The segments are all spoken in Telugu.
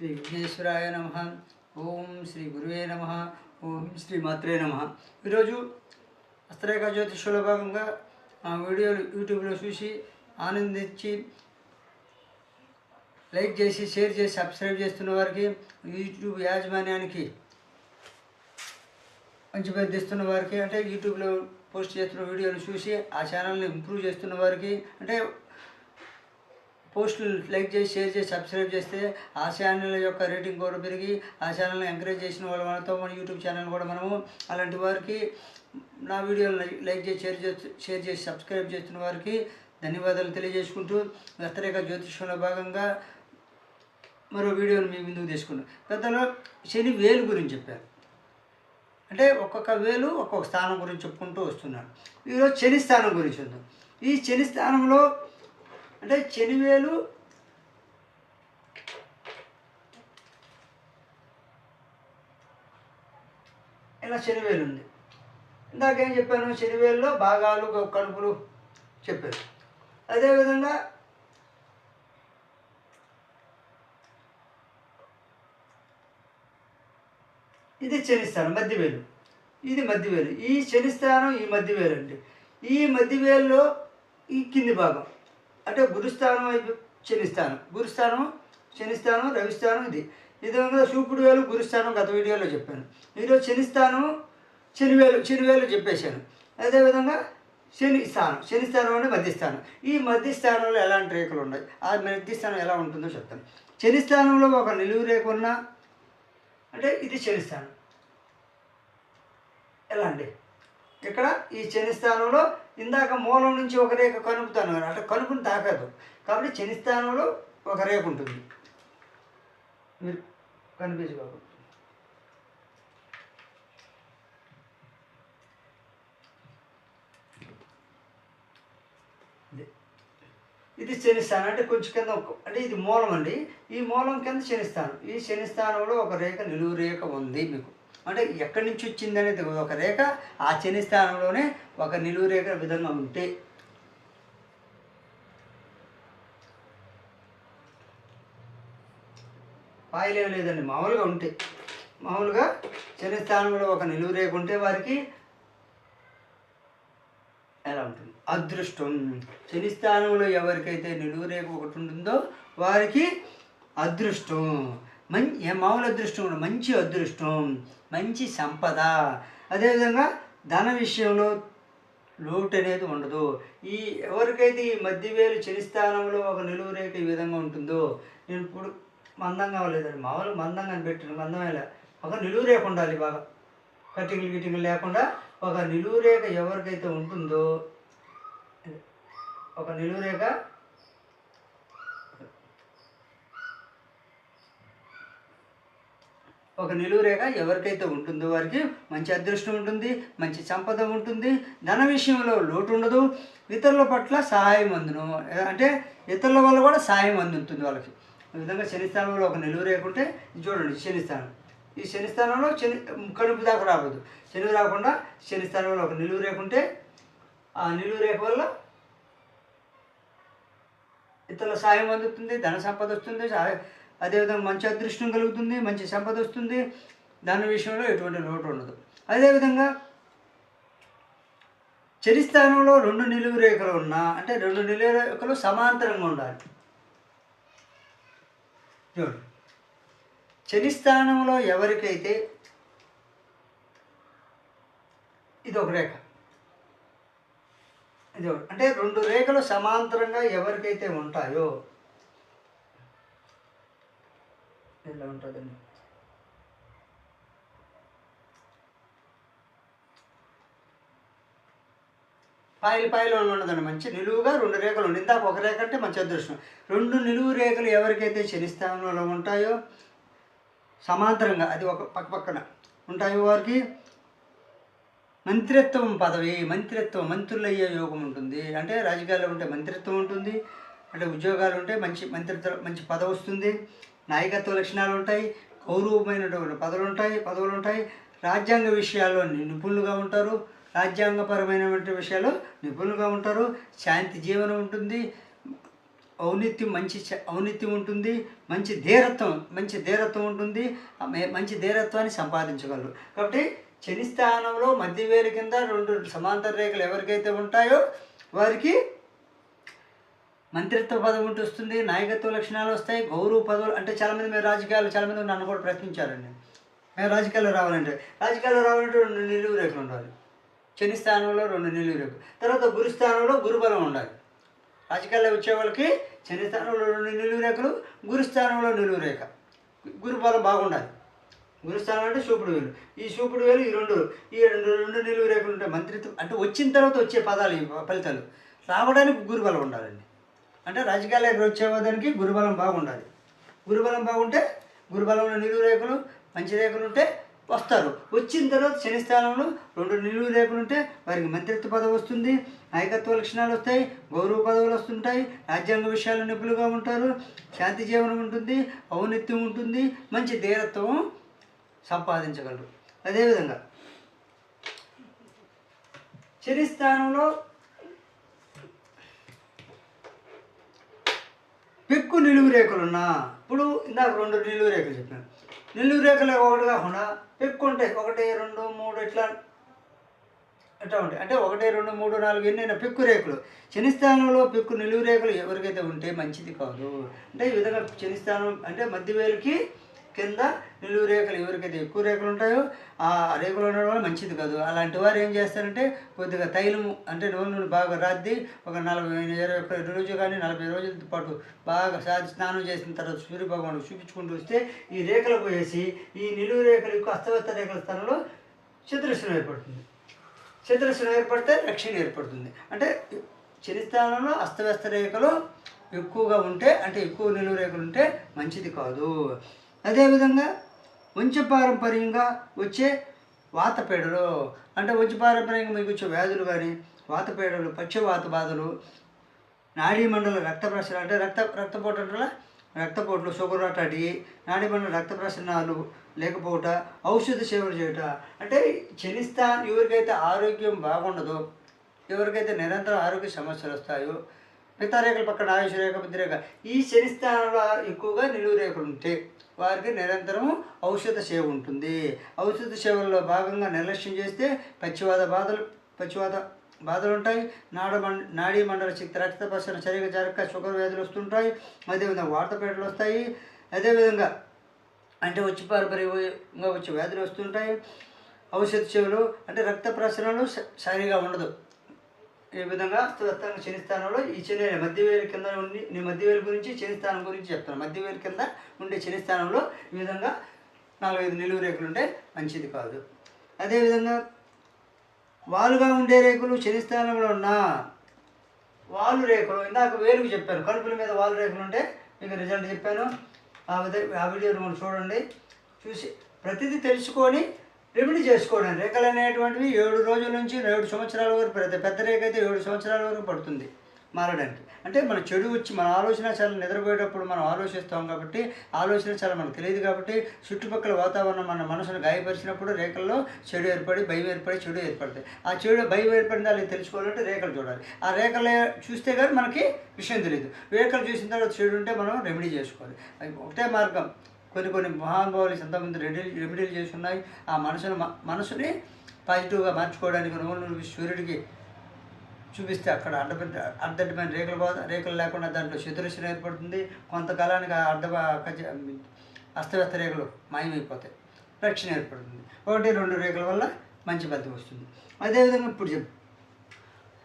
శ్రీ విఘ్నేశ్వరాయ నమ. ఓం శ్రీ గురువే నమ. ఓం శ్రీ మాత్రే నమ. ఈరోజు హస్తరేఖ జ్యోతిష్లో భాగంగా ఆ వీడియోలు యూట్యూబ్లో చూసి ఆనందించి లైక్ చేసి షేర్ చేసి సబ్స్క్రైబ్ చేస్తున్న వారికి యూట్యూబ్ యాజమాన్యానికి మంచి పేరు తెస్తున్న వారికి అంటే యూట్యూబ్లో పోస్ట్ చేస్తున్న వీడియోలు చూసి ఆ ఛానల్ని ఇంప్రూవ్ చేస్తున్న వారికి అంటే పోస్టులు లైక్ చేసి షేర్ చేసి సబ్స్క్రైబ్ చేస్తే ఆ ఛానల్ యొక్క రేటింగ్ కూడా పెరిగి ఆ ఛానల్ని ఎంకరేజ్ చేసిన వాళ్ళ మనతో మన యూట్యూబ్ ఛానల్ కూడా మనము అలాంటి వారికి నా వీడియోలు లైక్ చేసి షేర్ చేసి షేర్ చేసి సబ్స్క్రైబ్ చేస్తున్న వారికి ధన్యవాదాలు తెలియజేసుకుంటూ వ్యతిరేక జ్యోతిష్యంలో భాగంగా మరో వీడియోని మీ ముందుకు తీసుకున్నాం గతంలో శని వేలు గురించి చెప్పారు. అంటే ఒక్కొక్క వేలు ఒక్కొక్క స్థానం గురించి చెప్పుకుంటూ వస్తున్నాను ఈరోజు శని స్థానం గురించి ఉందాం ఈ శని స్థానంలో అంటే చెనివేలు ఇలా శనివేలు ఉంది ఇందాకేం చెప్పాను? చెనివేలులో భాగాలు కడుపులు చెప్పారు. అదేవిధంగా ఇది శనిస్థానం మధ్యవేలు. ఇది మధ్యవేలు. ఈ శనిస్థానం ఈ మధ్యవేలు అండి ఈ మధ్యవేలులో ఈ కింది భాగం. అంటే గురుస్థానం అయిపో- శనిస్థానం గురుస్థానం శనిస్థానం రవిస్థానం ఇది. ఇది విధంగా చూపుడు వేలు గురుస్థానం గత వీడియోలో చెప్పాను. ఈరోజు శనిస్థానం శనివేలు శనివేలు చెప్పేశాను. అదేవిధంగా శని స్థానం శని స్థానం అంటే మధ్యస్థానం. ఈ మధ్యస్థానంలో ఎలాంటి రేఖలు ఉన్నాయి? ఆ మధ్యస్థానం ఎలా ఉంటుందో చెప్తాను. శని స్థానంలో ఒక నిలువు రేఖ ఉన్నా అంటే ఇది శని స్థానం ఎలా అండి ఇక్కడ ఈ శని స్థానంలో ఇందాక మూలం నుంచి ఒక రేఖ కనుపుతాను అంటే కనుపుని తాకదు కాబట్టి శని స్థానంలో ఒక రేఖ ఉంటుంది. మీరు కనిపించబాబు ఇది. ఇది శనిస్థానం అంటే కొంచెం కింద ఒక- అంటే ఇది మూలం అండి. ఈ మూలం కింద శనిస్థానం ఈ శనిస్థానంలో ఒక రేఖ నిలువు రేఖ ఉంది మీకు. అంటే ఎక్కడి నుంచి వచ్చింది అనేది ఒక రేఖ ఆ శని స్థానంలోనే ఒక నిలువు రేఖ విధంగా ఉంటే. పాయలేం లేదండి మామూలుగా ఉంటే. మామూలుగా శని స్థానంలో ఒక నిలువు రేఖ ఉంటే వారికి ఎలా ఉంటుంది? అదృష్టం. శని స్థానంలో ఎవరికైతే నిలువు రేఖ ఒకటి ఉంటుందో వారికి అదృష్టం. మంచి మామూలు అదృష్టం కూడా మంచి అదృష్టం మంచి సంపద. అదేవిధంగా ధన విషయంలో లోటు అనేది ఉండదు. ఈ ఎవరికైతే ఈ మధ్యవేలు శని స్థానంలో ఒక నిలువు రేఖ ఈ విధంగా ఉంటుందో నేను ఇప్పుడు మందంగా లేదండి మామూలు మందంగా అని పెట్టిన మందమేలా ఒక నిలువు రేఖ ఉండాలి బాగా. కటింగ్లు గిటింగ్లు లేకుండా ఒక నిలువు రేఖ ఎవరికైతే ఉంటుందో ఒక నిలువు రేఖ ఒక నిలువు రేఖ ఎవరికైతే ఉంటుందో వారికి మంచి అదృష్టం ఉంటుంది మంచి సంపద ఉంటుంది ధన విషయంలో లోటు ఉండదు ఇతరుల పట్ల సహాయం అందును. అంటే ఇతరుల వల్ల కూడా సహాయం అందుతుంది వాళ్ళకి. ఈ విధంగా శనిస్థానంలో ఒక నిలువురేఖ ఉంటే చూడండి శనిస్థానం. ఈ శనిస్థానంలో శని కడుపు దాకా రావద్దు. శని రాకుండా శనిస్థానంలో ఒక నిలువు రేఖ ఉంటే ఆ నిలువు రేఖ వల్ల ఇతరుల సాయం అందుతుంది ధన సంపద వస్తుంది సహాయ- అదేవిధంగా మంచి అదృష్టం కలుగుతుంది మంచి సంపద వస్తుంది దాని విషయంలో ఎటువంటి లోటు ఉండదు. అదేవిధంగా చరిస్థానంలో రెండు నిలువు రేఖలు ఉన్నా అంటే రెండు నిలువు రేఖలు సమాంతరంగా ఉండాలి. చూడండి చరిస్థానంలో ఎవరికైతే ఇది ఒక రేఖ. ఇది అంటే రెండు రేఖలు సమాంతరంగా ఎవరికైతే ఉంటాయో ఇలా ఉంటుందండి పాయలు పాయలు ఉండదండి మంచి నిలువుగా రెండు రేఖలు ఉండి ఇందాక ఒక రేఖ అంటే మంచి అదృష్టం. రెండు నిలువు రేఖలు ఎవరికైతే శనిస్థానంలో ఉంటాయో సమాంతరంగా అది ఒక పక్క పక్కన ఉంటాయో వారికి మంత్రిత్వం పదవి మంత్రిత్వం మంత్రులయ్యే యోగం ఉంటుంది. అంటే రాజకీయాల్లో ఉంటే మంత్రిత్వం ఉంటుంది అంటే ఉద్యోగాలు ఉంటే మంచి మంత్రిత్వ మంచి పదవి వస్తుంది. నాయకత్వ లక్షణాలు ఉంటాయి గౌరవమైనటువంటి పదవులు ఉంటాయి పదవులు ఉంటాయి. రాజ్యాంగ విషయాల్లో నిపుణులుగా ఉంటారు. రాజ్యాంగపరమైనటువంటి విషయాలు నిపుణులుగా ఉంటారు. శాంతి జీవనం ఉంటుంది. ఔన్నత్యం మంచి చ- ఉంటుంది. మంచి ధీరత్వం మంచి ధీరత్వం ఉంటుంది. మే- మంచి ధీరత్వాన్ని సంపాదించగలరు. కాబట్టి చని స్థానంలో మధ్యవేలు కింద రెండు సమాంతర రేఖలు ఎవరికైతే ఉంటాయో వారికి మంత్రిత్వ పదవి ఉంటే వస్తుంది నాయకత్వ లక్షణాలు వస్తాయి గౌరవ పదవులు అంటే చాలామంది మేము రాజకీయాలు చాలామంది నన్ను కూడా ప్రశ్నించారండి. మేము రాజకీయాల్లో రావాలంటే రాజకీయాల్లో రావాలంటే రెండు నిలువు రేఖలు ఉండాలి. శని స్థానంలో రెండు నిలువు రేఖలు తర్వాత గురు స్థానంలో గురుబలం ఉండాలి. రాజకీయాల్లో వచ్చే వాళ్ళకి శని స్థానంలో రెండు నిలువు రేఖలు గురు స్థానంలో నిలువు రేఖ. గురుబలం బాగుండాలి. గురుస్థానం అంటే చూపుడు వేలు. ఈ చూపుడు వేలు ఈ రెండు ఈ రెండు రెండు నిలువు రేఖలు ఉంటాయి మంత్రిత్వం అంటే వచ్చిన తర్వాత వచ్చే పదాలు ఈ ఫలితాలు. రావడానికి గురుబలం ఉండాలండి. అంటే రాజకీయాలకు వచ్చేవాదానికి గురుబలం బాగుండాలి. గురుబలం బాగుంటే గురుబలంలో నిలువు రేఖలు మంచి రేఖలు ఉంటే వస్తారు. వచ్చిన తర్వాత శని స్థానంలో రెండు నిలువు రేఖలు ఉంటే వారికి మంత్రిత్వ పదవి వస్తుంది. నాయకత్వ లక్షణాలు వస్తాయి గౌరవ పదవులు వస్తుంటాయి రాజ్యాంగ విషయాలు నిపుణులుగా ఉంటారు శాంతి జీవనం ఉంటుంది ఔన్నత్యం ఉంటుంది మంచి ధీరత్వం సంపాదించగలరు. అదేవిధంగా శని స్థానంలో పెక్కు నిలువు రేఖలు ఉన్నా ఇప్పుడు ఇందాక రెండు నిలువు రేఖలు చెప్పాను. నిలువు రేఖలు ఒకటి కాకుండా పెక్కు ఉంటాయి ఒకటి రెండు మూడు ఇట్లా ఇట్లా ఉంటాయి. అంటే ఒకటి రెండు మూడు నాలుగు ఎన్నైనా పెక్కు రేఖలు. శనిస్థానంలో పెక్కు నిలువు రేఖలు ఎవరికైతే ఉంటే మంచిది కాదు. అంటే ఈ విధంగా శనిస్థానం అంటే మధ్యవేలుకి కింద నిలువు రేఖలు ఎవరికైతే ఎక్కువ రేఖలు ఉంటాయో ఆ రేఖలు ఉండడం వల్ల మంచిది కాదు. అలాంటి వారు ఏం చేస్తారంటే కొద్దిగా తైలము అంటే నూనె నూనె బాగా రాద్ది ఒక నలభై ఇరవై ఒక్క రోజు కానీ నలభై రోజుల పాటు బాగా సాధి స్నానం చేసిన తర్వాత సూర్య చూపించుకుంటూ వస్తే ఈ రేఖలు పోయేసి ఈ నిలువు రేఖలు ఎక్కువ అస్తవ్యస్త రేఖల స్థానంలో చతురస్రం ఏర్పడుతుంది. చతురస్రం ఏర్పడితే రక్షణ ఏర్పడుతుంది. అంటే శని స్థానంలో అస్తవ్యస్త రేఖలు ఎక్కువగా ఉంటే అంటే ఎక్కువ నిలువు రేఖలు ఉంటే మంచిది కాదు. అదేవిధంగా వంశపారంపర్యంగా వచ్చే వాతపేడలు. అంటే వంశపారంపర్యంగా మీకు వచ్చే వ్యాధులు కానీ వాతపేడలు పక్షవాత బాధలు నాడీమండల రక్త ప్రసరణ అంటే రక్త రక్తపోటు అంటే రక్తపోట్లు షుగర్ అట్లాంటి నాడీమండల రక్త ప్రసరణాలు లేకపోవట ఔషధ సేవలు చేయట. అంటే శనిస్థాన్ ఎవరికైతే ఆరోగ్యం బాగుండదో ఎవరికైతే నిరంతరం ఆరోగ్య సమస్యలు వస్తాయో మిగతా రేఖల పక్కన ఆయుష రేఖ బుద్ధి రేఖ ఈ శని స్థానంలో ఎక్కువగా నిలువు రేఖలు ఉంటే వారికి నిరంతరం ఔషధ సేవ ఉంటుంది. ఔషధ సేవల్లో భాగంగా నిర్లక్ష్యం చేస్తే పచ్చివాద బాధలు పచ్చివాద బాధలు ఉంటాయి నాడ మండ నాడీ మండల శక్తి రక్త ప్రసరణ సరిగా జరగక షుగర్ వ్యాధులు వస్తుంటాయి. అదేవిధంగా వార్తపేటలు వస్తాయి. అదేవిధంగా అంటే వచ్చి పారంపర్యంగా వచ్చే వ్యాధులు వస్తుంటాయి. ఔషధ సేవలు అంటే రక్త ప్రసరణలు సరిగా ఉండదు. ఈ విధంగా అస్తవ్యస్తంగా శనిస్థానంలో ఈ శని మధ్యవేలు కింద ఉండి నేను మధ్యవేలు గురించి శనిస్థానం గురించి చెప్తాను. మధ్యవేలు కింద ఉండే శనిస్థానంలో ఈ విధంగా నాలుగైదు నిలువు రేకులు ఉంటే మంచిది కాదు. అదేవిధంగా వాలుగా ఉండే రేకులు శనిస్థానంలో ఉన్న వాలు రేకులు ఇందాక వేలుగు చెప్పాను కడుపుల మీద వాలు రేకులు ఉంటే మీకు రిజల్ట్ చెప్పాను. ఆ విధ ఆ వీడియోని మనం చూడండి. చూసి ప్రతిదీ తెలుసుకొని రెమెడీ చేసుకోవడం రేఖలు అనేటువంటివి ఏడు రోజుల నుంచి ఏడు సంవత్సరాల వరకు పెద్ద పెద్ద రేఖ అయితే ఏడు సంవత్సరాల వరకు పడుతుంది మారడానికి. అంటే మన చెడు వచ్చి మన ఆలోచన చాలా నిద్రపోయేటప్పుడు మనం ఆలోచిస్తాం కాబట్టి ఆలోచన చాలా మనకు తెలియదు కాబట్టి చుట్టుపక్కల వాతావరణం మన మనసును గాయపరిచినప్పుడు రేఖల్లో చెడు ఏర్పడి భయం ఏర్పడి చెడు ఏర్పడుతుంది ఆ చెడు భయం ఏర్పడిందా లేదా తెలుసుకోవాలంటే రేఖలు చూడాలి. ఆ రేఖలు చూస్తే కానీ మనకి విషయం తెలియదు. రేఖలు చూసిన తర్వాత చెడు ఉంటే మనం రెమెడీ చేసుకోవాలి. అది ఒకటే మార్గం. కొన్ని కొన్ని మహానుభావులు ఎంతమంది రెడీ రెమెడీలు చేసి ఉన్నాయి. ఆ మనసును మ- మనసుని పాజిటివ్గా మార్చుకోవడానికి నూనె సూర్యుడికి చూపిస్తే అక్కడ అడ్డపెట్ట అడ్డమైన రేఖలు పోతా రేఖలు లేకుండా దాంట్లో చతురస్యం ఏర్పడుతుంది. కొంతకాలానికి ఆ అడ్డ అస్తవ్యస్త రేఖలు మాయమైపోతాయి. రక్షణ ఏర్పడుతుంది. ఒకటి రెండు రేఖల వల్ల మంచి బద్ద వస్తుంది. అదేవిధంగా ఇప్పుడు చెప్పు.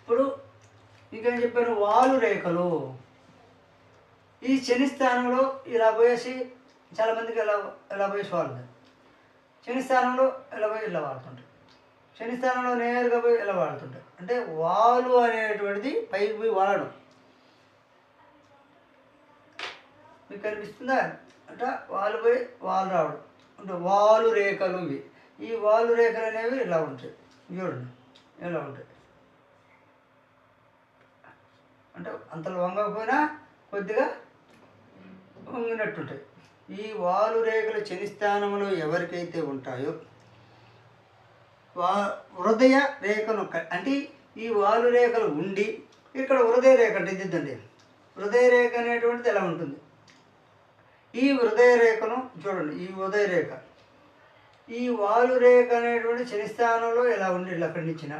ఇప్పుడు ఇంకేం చెప్పాను? వాలు రేఖలు ఈ శని స్థానంలో ఇలా పోయేసి చాలామందికి ఎలా ఇలా పోయేసి వాడుతుంది శని స్థానంలో ఇలా పోయి ఇలా వాడుతుంటారు? శని స్థానంలో నేరుగా పోయి ఇలా వాడుతుంటారు? అంటే వాలు అనేటువంటిది పైకి పోయి వాడడం మీకు కనిపిస్తుందా? అంటే వాలు పోయి వాలు రావడం. అంటే వాలు రేఖలు ఇవి. ఈ వాలు రేఖలు అనేవి ఇలా ఉంటాయి? చూడండి. ఇలా ఉంటాయి? అంటే అంత వంగకపోయినా కొద్దిగా వంగినట్టుంటాయి. ఈ వాలు రేఖలు శని స్థానంలో ఎవరికైతే ఉంటాయో వా హృదయ రేఖను అంటే ఈ వాలు రేఖలు ఉండి ఇక్కడ హృదయ రేఖ అంటే ఇద్దండి హృదయ రేఖ అనేటువంటిది ఎలా ఉంటుంది? ఈ హృదయ రేఖను చూడండి ఈ హృదయ రేఖ. ఈ వాలు రేఖ అనేటువంటి శనిస్థానంలో ఎలా ఉండి ఇలా ఖండించిన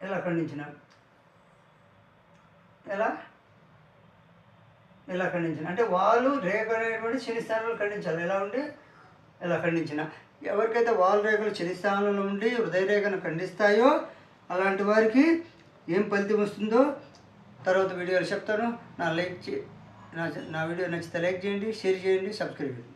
ఎలా ఖండించిన ఎలా? ఇలా ఖండించిన? అంటే వాళ్ళు రేఖ అనేటువంటి శని స్థానంలో ఖండించాలి. ఎలా ఉండి? ఇలా ఖండించిన? ఎవరికైతే వాల్ రేఖలు శని స్థానంలో ఉండి హృదయ రేఖను ఖండిస్తాయో అలాంటి వారికి ఏం ఫలితం వస్తుందో తర్వాత వీడియోలు చెప్తాను. నా లైక్ చే నా నా వీడియో నచ్చితే లైక్ చేయండి షేర్ చేయండి సబ్స్క్రైబ్ చేయండి.